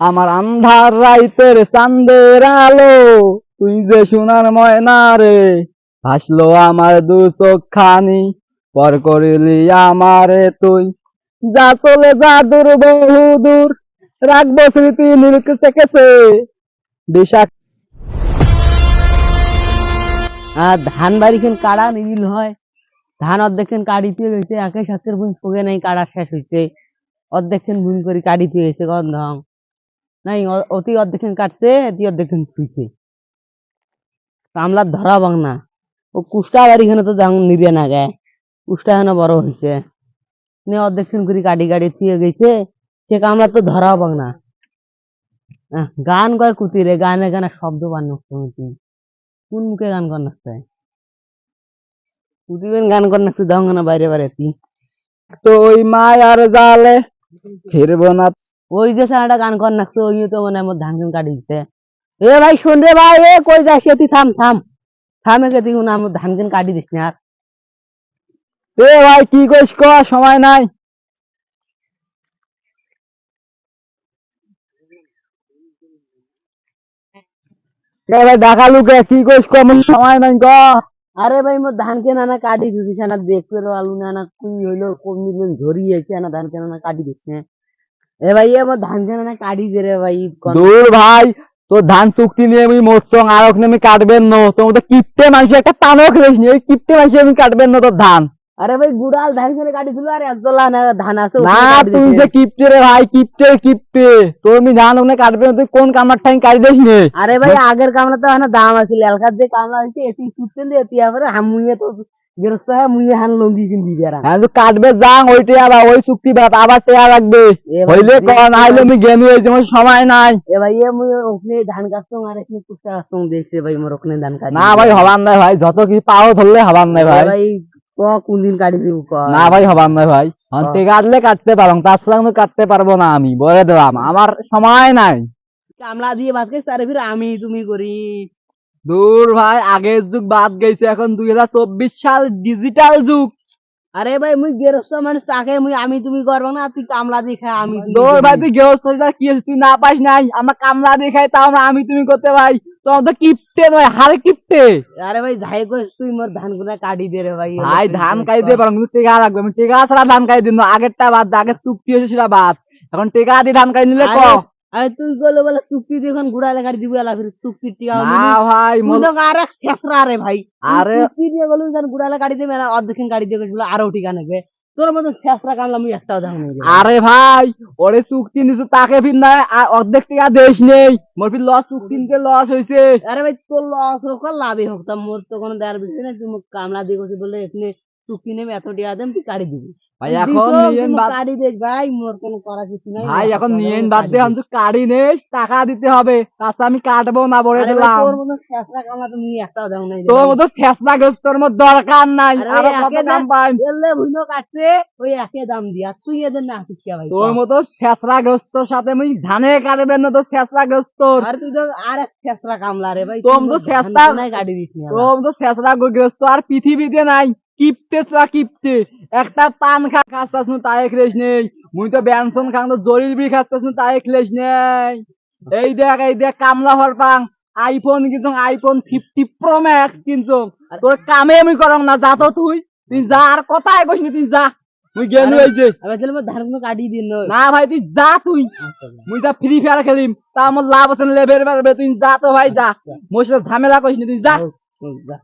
আমার আন্ধার রাইতের চাঁদের আলো, তুই যে সোনার ময়না রে, ভাসলো আমার দু চোখ খানি পর করিলি আমারে তুই। যা চলে যা দূর, বহু দূর, রাখব স্মৃতি নীলকে চেকেছে বিষাক আর ধান বাড়িখান কাড়া নিবিল হয়? ধান অর্ধেকখান কাড়িতে গেছে? একে সাথে বুন সগে নাই, কাড়া শেষ হয়েছে অর্ধেকখান বুন করে কাড়িতে গেছে, গন্ধম। নাই অতি অর্ধেকখান কাটছে এটি অর্ধেকখান থুইছে কামলার ধরা বাং না। ও কুষ্টা বাড়িখানে তো নিবে না কুষ্টা এখানে বড় হয়েছে নে অর্ধেকখান করে কাটি কাটি থুয়ে গেছে। সে কামলা তো ধরা বাং না। গান কয় কুতিরে গানে গানে শব্দ বান্ন তুই কোন মুখে গান কর নাচতে? প্রতিদিন গান কর দাও না বাইরে বাইরে তো ওই মায়ার জালে ফিরবো না ওই যে সারাটা গান কর নাচছে ওই তো মানে আমার ধান গান কাটি দিচ্ছে এ ভাই, শোন রে ভাই, এ কই যাস তুই থাম থাম। থাম একে, তুই না আমার ধান গান কাটি দিস না এ ভাই, কি কইস ক, সময় নাই। এ ভাই দেখা লুকে, কি কইস ক, আমার সময় নাই ক। আরে ভাই, মোর ধান কে নানা কাটি দিছিস না দেখতে আলু না না কুই হইল কোন দিন ঝরিয়েছে না ধান কে নানা কাটি দিস না। এ ভাই এ আমার ধান কে নানা কাটি দে রে ভাই দূর ভাই তোর ধান চুক্তি নিয়ে আমি মরছং আর ওখানে আমি কাটবেন না। তোমার তো কিপটে মানুষ একটা টানও খেলিস নি। ওই কিপটে মানুষ আমি কাটবেন না তোর ধান। আরে ভাই গুড়াল ধান কাটি দিল আর এতলা না ধান আছে না তুই যে কিপটে রে ভাই কিপটে কিপটে। তোর আমি ধান ওখানে কাটবেন তুই কোন কামার ঠাই কাটি দিস নি? আরে ভাই আগের কামলা তো এখানে দাম আছে এলকার যে কামলা হয়েছে এটি ছুটতে দিয়ে এটি আবার হামুইয়ে তো হয়ে হ্যাঁ তুই কাটবে যাং ওইটা আবার ওই চুক্তি বাদ আবার টেয়া রাখবে। হইলে কন আইলে আমি জ্ঞানী হয়েছি আমার সময় নাই। এ ভাই এ ওখানে ধান কাটতাম আর এখানে কুস্তা কাটতাম দেখছে ভাই মোর ওখানে ধান কাটি। না ভাই হবান নাই ভাই যত কি পাও ধরলে হবান নাই ভাই। ভাই ক কোন দিন কাটি দিব ক? না ভাই হবান নাই ভাই। অন্তে কাটলে কাটতে পারো তার সঙ্গে কাটতে পারব না আমি বলে দিলাম। আমার সময় নাই। কামলা দিয়ে ভাত খাইছ তারে ফির আমি তুমি করি। দূর ভাই আগের যুগ বাদ গেছে এখন দুই হাজার চব্বিশ সাল ডিজিটাল যুগ। আরে ভাই মুই গেরস্ত মানুষ তাকে মুই আমি তুমি করব না তুই কামলা দিয়ে খা আমি দূর। ভাই তুই গেছ কি তুই না পাস নাই আমরা কামলা দেখাই তাও না আমি তুমি করতে ভাই। তোমার তো কিপটে নয় হারে কিপটে। আরে ভাই যাই কইস তুই মোর ধান গুনা কাটি দে রে ভাই ভাই ধান দিয়ে পারো কিন্তু টেকা রাখবে আমি টেকা ছাড়া ধান খাই দিন আগেরটা বাদ দে, আগের চুক্তি হয়েছে সেটা বাদ। এখন টেকা দিয়ে ধান কাটি নিলে ক? আরে- তুই গেলে বলে চুক্তি দিয়ে এখন গুড়া লেখার দিব এলা ফির চুক্তির টিকা না ভাই তুই মোর- তো আর এক শেষরা রে ভাই। আরে- দিয়ে গেলু গাড়ি দেবে না অর্ধেক গাড়ি দিয়ে গেছিল আরও টিকা নেবে তোর মতন শেষরা কামলা আমি একটাও দাম আরে ভাই ওরে চুক্তি নিছো তাকে ফির না অর্ধেক টাকা দেশ নেই। মোর ফির লস চুক্তি নিতে লস হয়েছে আরে ভাই তোর লস হোক লাভই হোক তা মোর তো কোনো দেওয়ার বিষয় না তুই মোক কামলা দিয়ে গেছিস বলে এখানে নেবে এত টিকা দেন তুই গাড়ি দিবি। ভাই এখন নিয়েন বাদ গাড়ি দে ভাই মোর কোনো করা কিছু নাই। ভাই এখন নিয়েন বাদ দে। আমি কাড়ি নেই টাকা দিতে হবে তাছাড়া আমি কাটবো না বলে দিলাম। তোর শেষরা কামলা তুমি একটাও দাম নাই তোর মতো ছেসনা গোস তোর মতো দরকার নাই আরে কত দাম পাই। এলে কাটছে ওই একই দাম দিয়া তুই এদের না ভাই? তোর মতো ছেসরা গ্রস্তর সাথে আমি ধানে কাটবেন না তো ছেসরা গ্রস্তর আর তুই তো আর এক ছেসরা কামলা রে ভাই তোম তুই তো মোর ছেসরা গুনাই গাড়ি দিস নি তোর মতো ছেসরা গ্রস্ত আর পৃথিবীতে নাই। কিপটে চা কিপটে একটা পান খা খাস্তাস না তাই খেলেস নেই। মুই তো ব্যঞ্জন খান তো জরির বি খাস্তাস না তাই খেলেস নেই। এই দেখ এই দেখ কামলা হর পাং আইফোন কিন্তু আইফোন ফিফটি প্রো ম্যাক্স কিনছো। তোর কামে আমি করং না যা তো তুই। তুই যা আর কথাই কইস না তুই যা। মুই গেল এই যে। তাহলে মোর ধানগুলো কাটি দিন না ভাই তুই যা তুই। মুই তা ফ্রি ফায়ার খেলিম তা আমার লাভ আছে লেভেল বাড়বে তুই যা তো ভাই যা। মোর সাথে ঝামেলা করিস না তুই যা। যা।